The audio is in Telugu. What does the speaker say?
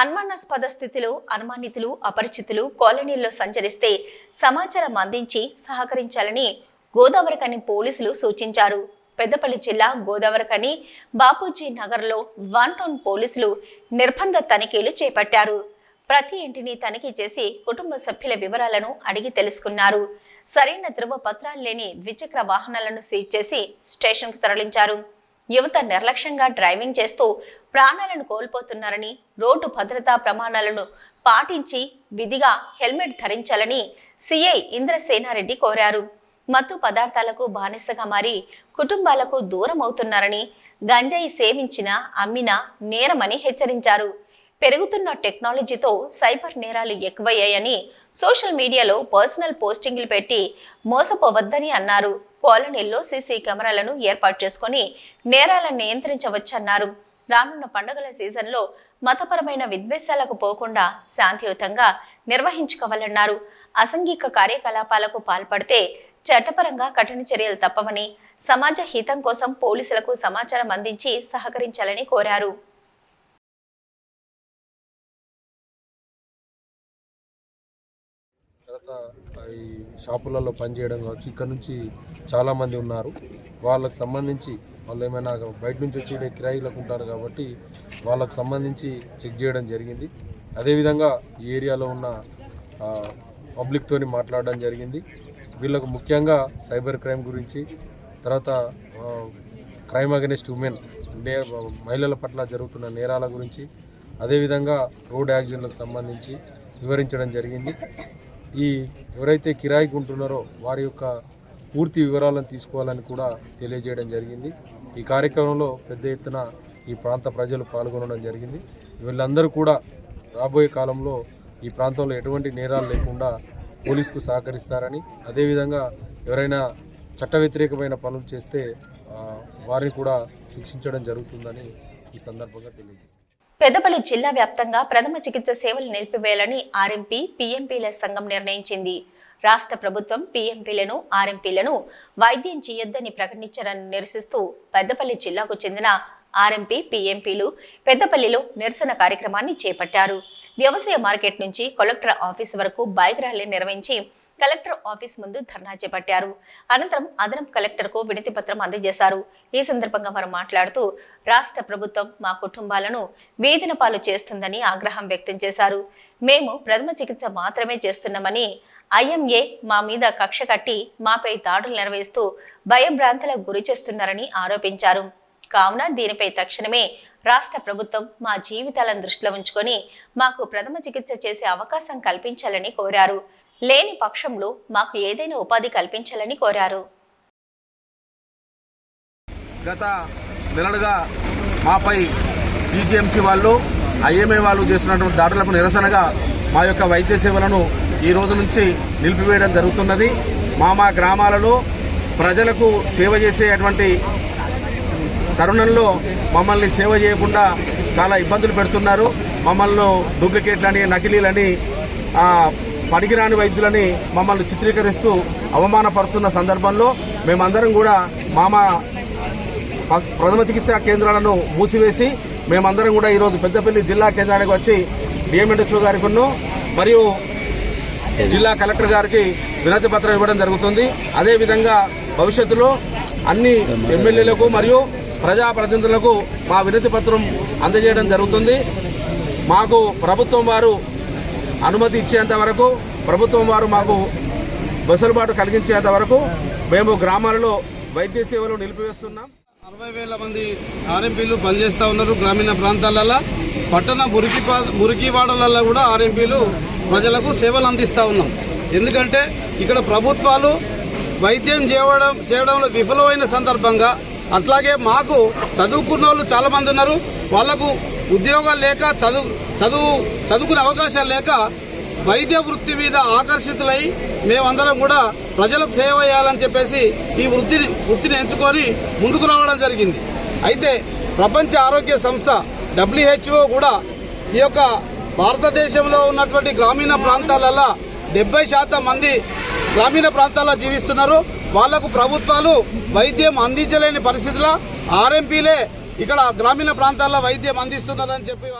అనుమానాస్పద స్థితిలో అనుమానితులు అపరిచితులు కాలనీల్లో సంచరిస్తే సమాచారం అందించి సహకరించాలని గోదావరికని పోలీసులు సూచించారు. పెద్దపల్లి జిల్లా గోదావరికని బాపూజీ నగర్లో వన్ టౌన్ పోలీసులు నిర్బంధ తనిఖీలు చేపట్టారు. ప్రతి ఇంటిని తనిఖీ చేసి కుటుంబ సభ్యుల వివరాలను అడిగి తెలుసుకున్నారు. సరైన ధృవపత్రాలు లేని ద్విచక్ర వాహనాలను సీజ్ చేసి స్టేషన్కు తరలించారు. యువత నిర్లక్ష్యంగా డ్రైవింగ్ చేస్తూ ప్రాణాలను కోల్పోతున్నారని రోడ్డు భద్రతా ప్రమాణాలను పాటించి విధిగా హెల్మెట్ ధరించాలని సిఐ ఇంద్రసేనారెడ్డి కోరారు. మత్తు పదార్థాలకు బానిసగా మారి కుటుంబాలకు దూరం అవుతున్నారని గంజాయి సేవించిన అమ్మిన నేరమని హెచ్చరించారు. పెరుగుతున్న టెక్నాలజీతో సైబర్ నేరాలు ఎక్కువయ్యాయని సోషల్ మీడియాలో పర్సనల్ పోస్టింగ్లు పెట్టి మోసపోవద్దని అన్నారు. కాలనీల్లో సీసీ కెమెరాలను ఏర్పాటు చేసుకుని నేరాలను నియంత్రించవచ్చన్నారు. రానున్న పండుగల సీజన్లో మతపరమైన విద్వేషాలకు పోకుండా శాంతియుతంగా నిర్వహించుకోవాలన్నారు. అసంఘిక కార్యకలాపాలకు పాల్పడితే చట్టపరంగా కఠిన చర్యలు తప్పవని సమాజ హితం కోసం పోలీసులకు సమాచారం అందించి సహకరించాలని కోరారు. గత ఈ షాపులలో పనిచేయడం కావచ్చు ఇక్కడ నుంచి చాలామంది ఉన్నారు. వాళ్ళకు సంబంధించి వాళ్ళు ఏమైనా బయట నుంచి వచ్చి కిరాయిలకు ఉంటారు కాబట్టి వాళ్ళకు సంబంధించి చెక్ చేయడం జరిగింది. అదేవిధంగా ఈ ఏరియాలో ఉన్న పబ్లిక్తో పబ్లిక్తోని మాట్లాడడం జరిగింది. వీళ్ళకు ముఖ్యంగా సైబర్ క్రైమ్ గురించి తర్వాత క్రైమ్ అగెనిస్ట్ ఉమెన్ నే మహిళల పట్ల జరుగుతున్న నేరాల గురించి అదేవిధంగా రోడ్ యాక్సిడెంట్లకు సంబంధించి వివరించడం జరిగింది. ఈ ఎవరైతే కిరాయికి ఉంటున్నారో వారి యొక్క పూర్తి వివరాలను తీసుకోవాలని కూడా తెలియజేయడం జరిగింది. ఈ కార్యక్రమంలో పెద్ద ఎత్తున ఈ ప్రాంత ప్రజలు పాల్గొనడం జరిగింది. వీళ్ళందరూ కూడా రాబోయే కాలంలో ఈ ప్రాంతంలో ఎటువంటి నేరాలు లేకుండా పోలీసుకు సహకరిస్తారని అదేవిధంగా ఎవరైనా చట్ట వ్యతిరేకమైన పనులు చేస్తే వారిని కూడా శిక్షించడం జరుగుతుందని ఈ సందర్భంగా తెలియజేస్తారు పెద్దపల్లి జిల్లా వ్యాప్తంగా ప్రథమ చికిత్స సేవలు నిలిపివేయాలని ఆర్ఎంపీ పీఎంపీల సంఘం నిర్ణయించింది. రాష్ట్ర ప్రభుత్వం పీఎంపీలను ఆర్ఎంపీలను వైద్యం చేయొద్దని ప్రకటించారని నిరసిస్తూ పెద్దపల్లి జిల్లాకు చెందిన ఆర్ఎంపీ పీఎంపీలు పెద్దపల్లిలో నిరసన కార్యక్రమాన్ని చేపట్టారు. వ్యవసాయ మార్కెట్ నుంచి కలెక్టర్ ఆఫీస్ వరకు బైక్ ర్యాలీ నిర్వహించి కలెక్టర్ ఆఫీస్ ముందు ధర్నా చేపట్టారు. అనంతరం అదనపు కలెక్టర్కు వినతి పత్రం అందజేశారు. ఈ సందర్భంగా వారు మాట్లాడుతూ రాష్ట్ర ప్రభుత్వం మా కుటుంబాలను వేదన పాలు చేస్తుందని ఆగ్రహం వ్యక్తం చేశారు. మేము ప్రథమ చికిత్స మాత్రమే చేస్తున్నామని ఐఎంఏ మా మీద కక్ష కట్టి మాపై దాడులు నిర్వహిస్తూ భయభ్రాంతులకు గురి చేస్తున్నారని ఆరోపించారు. కావున దీనిపై తక్షణమే రాష్ట్ర ప్రభుత్వం మా జీవితాలను దృష్టిలో ఉంచుకొని మాకు ప్రథమ చికిత్స చేసే అవకాశం కల్పించాలని కోరారు. లేని పక్షంలో మాకు ఏదైనా ఉపాధి కల్పించాలని కోరారు. గత నెలలుగా మాపై బీజీఎంసీ వాళ్ళు ఐఎంఏ వాళ్ళు చేస్తున్నటువంటి దాడులకు నిరసనగా మా యొక్క వైద్య సేవలను ఈ రోజు నుంచి నిలిపివేయడం జరుగుతున్నది. మా మా గ్రామాలలో ప్రజలకు సేవ చేసేటువంటి తరుణంలో మమ్మల్ని సేవ చేయకుండా చాలా ఇబ్బందులు పెడుతున్నారు. మమ్మల్ని డూప్లికేట్లని నకిలీలని ఆ, పనికిరాని వైద్యులని మమ్మల్ని చిత్రీకరిస్తూ అవమానపరుస్తున్న సందర్భంలో మేమందరం కూడా మామ ప్రథమ చికిత్సా కేంద్రాలను మూసివేసి మేమందరం కూడా ఈరోజు పెద్దపల్లి జిల్లా కేంద్రానికి వచ్చి డిఎంఎండ్హెచ్ఓ గారికి మరియు జిల్లా కలెక్టర్ గారికి వినతి పత్రం ఇవ్వడం జరుగుతుంది. అదేవిధంగా భవిష్యత్తులో అన్ని ఎమ్మెల్యేలకు మరియు ప్రజాప్రతినిధులకు మా వినతి పత్రం అందజేయడం జరుగుతుంది. మాకు ప్రభుత్వం వారు అనుమతి ఇచ్చేంత వరకు ప్రభుత్వం వారు మాకు వెసులుబాటు కలిగించేంత వరకు మేము గ్రామాలలో వైద్య సేవలు నిలిపివేస్తున్నాం. అరవై వేల మంది ఆర్ఎంపీలు పనిచేస్తూ ఉన్నారు గ్రామీణ ప్రాంతాలలో. పట్టణ మురికి మురికివాడలలో కూడా ఆర్ఎంపీలు ప్రజలకు సేవలు అందిస్తూ ఉన్నాం. ఎందుకంటే ఇక్కడ ప్రభుత్వాలు వైద్యం చేయడం చేయడంలో విఫలమైన సందర్భంగా అట్లాగే మాకు చదువుకున్న వాళ్ళు చాలామంది ఉన్నారు. వాళ్ళకు ఉద్యోగాలు లేక చదువు చదువు చదువుకునే అవకాశాలు లేక వైద్య వృత్తి మీద ఆకర్షితులై మేమందరం కూడా ప్రజలకు సేవ చేయాలని చెప్పేసి ఈ వృత్తిని వృత్తిని ఎంచుకొని ముందుకు రావడం జరిగింది. అయితే ప్రపంచ ఆరోగ్య సంస్థ డబ్ల్యూహెచ్ఓ కూడా ఈ యొక్క భారతదేశంలో ఉన్నటువంటి గ్రామీణ ప్రాంతాలలో డెబ్బై శాతం మంది గ్రామీణ ప్రాంతాల్లో జీవిస్తున్నారు. వాళ్ళకు ప్రభుత్వాలు వైద్యం అందించలేని పరిస్థితిలో ఆర్ఎంపీలే ఇక్కడ గ్రామీణ ప్రాంతాల్లో వైద్యం అందిస్తున్నారని చెప్పి వాళ్ళు